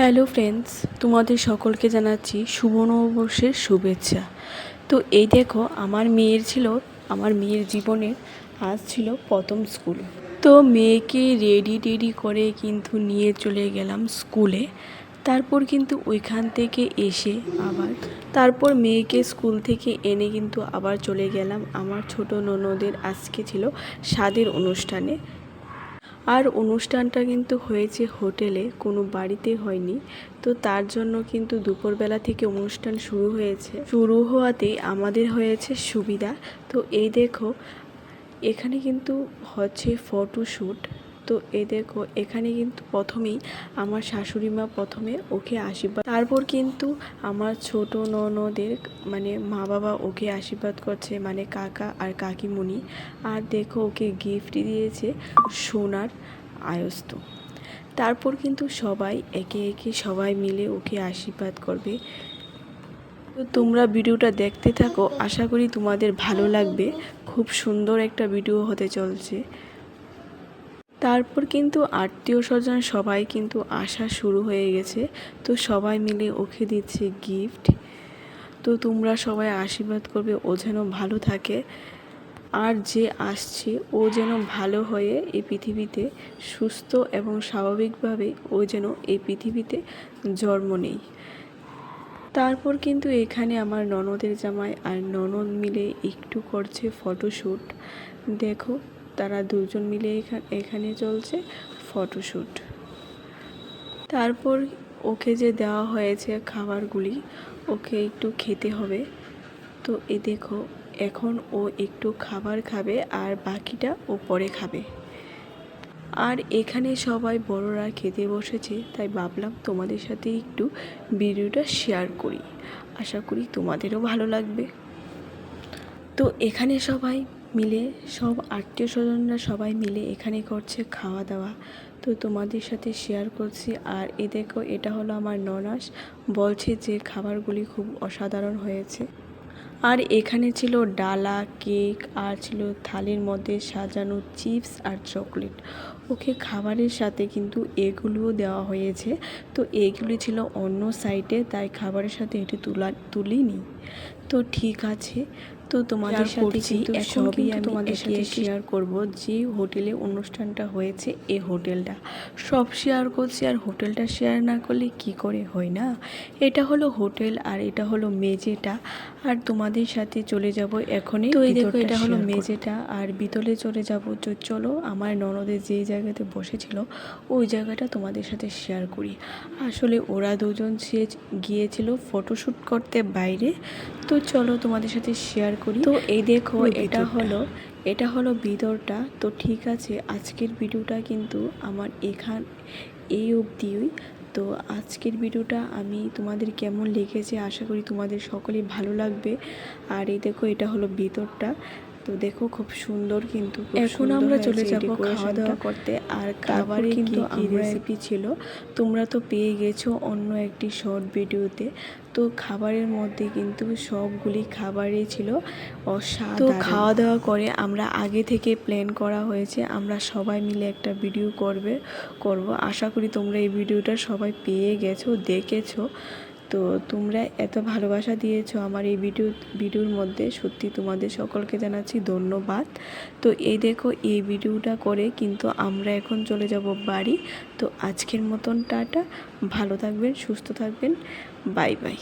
Hello friends তোমাদের সকলকে জানাচ্ছি শুভ নববর্ষের শুভেচ্ছা। তো এই দেখো, আমার মেয়ের ছিল, আমার মেয়ের জীবনের আজ ছিল প্রথম স্কুল। তো মেয়েকে রেডি টেডি করে কিন্তু নিয়ে চলে গেলাম স্কুলে। তারপর কিন্তু ওইখান থেকে এসে আবার, তারপর মেয়েকে স্কুল থেকে এনে কিন্তু আবার চলে গেলাম। আমার ছোট ননদের আজকে ছিল স্বাদের অনুষ্ঠানে। আর অনুষ্ঠানটা কিন্তু হয়েছে হোটেলে, কোনো বাড়িতে হয়নি। তো তার জন্য কিন্তু দুপুরবেলা থেকে অনুষ্ঠান শুরু হয়েছে। শুরু হওয়াতেই আমাদের হয়েছে সুবিধা। তো এই দেখো, এখানে কিন্তু হচ্ছে ফটোশ্যুট তো এই দেখো, এখানে কিন্তু প্রথমেই আমার শাশুড়ি মা প্রথমে ওকে আশীর্বাদ, তারপর কিন্তু আমার ছোট ননদের মানে মা বাবা ওকে আশীর্বাদ করছে মানে কাকা আর কাকিমণি। আর দেখো, ওকে গিফট দিয়েছে সোনার আয়স্ত। তারপর কিন্তু সবাই একে একে সবাই মিলে ওকে আশীর্বাদ করবে। তো তোমরা ভিডিওটা দেখতে থাকো, আশা করি তোমাদের ভালো লাগবে। খুব সুন্দর একটা ভিডিও হতে চলছে। তারপর কিন্তু আত্মীয় স্বজন সবাই কিন্তু আসা শুরু হয়ে গেছে। তো সবাই মিলে ওকে দিচ্ছে গিফট তো তোমরা সবাই আশীর্বাদ করবে, ও যেন ভালো থাকে। আর যে আসছে, ও যেন ভালো হয়ে এই পৃথিবীতে সুস্থ এবং স্বাভাবিকভাবে ও যেন এই পৃথিবীতে জন্ম নেই। তারপর কিন্তু এখানে আমার ননদের জামাই আর ননদ মিলে একটু করছে ফটোশ্যুট দেখো তারা দুজন মিলে এখানে চলছে ফটোশ্যুট তারপর ওকে যে দেওয়া হয়েছে খাবারগুলি, ওকে একটু খেতে হবে। তো এ দেখো, এখন ও একটু খাবার খাবে আর বাকিটা ও পরে খাবে। আর এখানে সবাই বড়রা খেতে বসেছে, তাই ভাবলাম তোমাদের সাথে একটু ভিডিওটা শেয়ার করি। আশা করি তোমাদেরও ভালো লাগবে। তো এখানে সবাই মিলে সব আত্মীয় স্বজনরা সবাই মিলে এখানে করছে খাওয়া দাওয়া তো তোমাদের সাথে শেয়ার করছি। আর এ দেখো, এটা হলো আমার ননাস। বলছে যে খাবারগুলি খুব অসাধারণ হয়েছে। আর এখানে ছিল ডালা, কেক, আর ছিল থালির মধ্যে সাজানো চিপস আর চকলেট। ওকে খাবারের সাথে কিন্তু এগুলোও দেওয়া হয়েছে। তো এগুলি ছিল অন্য সাইডে তাই খাবারের সাথে এটি তুলা, তুলিনি। তো ঠিক আছে। তো তোমাদের সাথে কিন্তু সবই আমি তোমাদের সাথে শেয়ার করব যে হোটেলে অনুষ্ঠানটা হয়েছে এই হোটেলটা। সব শেয়ার করছি আর হোটেলটা শেয়ার না করলে কি করে হয় না? এটা হলো হোটেল আর এটা হলো মেজেটা আর তোমাদের সাথে চলে যাব এখনই তো এই দেখো এটা হলো মেজেটা আর বিতলে চলে যাব তো চলো আমার ননদের যেই জায়গাতে বসেছিল ওই জায়গাটা তোমাদের সাথে শেয়ার করি। আসলে ওরা দুজন সে গিয়েছিল ফটোশ্যুট করতে বাইরে। তো চলো তোমাদের সাথে শেয়ার করি। তো এই দেখো এটা হলো এটা হলো ভিতরটা তো ঠিক আছে আজকের ভিডিওটা কিন্তু আমার এখান এই অবধিই। তো আজকের ভিডিওটা আমি তোমাদের কেমন লেগেছে আশা করি তোমাদের সকলেই ভালো লাগবে। আর এই দেখো এটা হলো ভিতরটা তো দেখো খুব সুন্দর কিন্তু এখন আমরা চলে যাব খাওয়া দাওয়া করতে। আর খাবারে কিন্তু কি রেসিপি ছিল তোমরা তো পেয়ে গেছো অন্য একটি শর্ট ভিডিওতে তো খাবারের মধ্যে কিন্তু সবগুলি খাবারই ছিল অসাধারণ তো খাওয়া দাওয়া করে আমরা আগে থেকে প্ল্যান করা হয়েছে আমরা সবাই মিলে একটা ভিডিও করবে করব। আশা করি তোমরা এই ভিডিওটা সবাই পেয়ে গেছো দেখেছ। তো তোমরা এত ভালোবাসা দিয়েছ আমার এই ভিডিও, ভিডিওর মধ্যে। সত্যি তোমাদের সকলকে জানাচ্ছি ধন্যবাদ। তো এই দেখো, এই ভিডিওটা করে কিন্তু আমরা এখন চলে যাব বাড়ি। তো আজকের মতন টাটা, ভালো থাকবেন, সুস্থ থাকবেন, বাই বাই।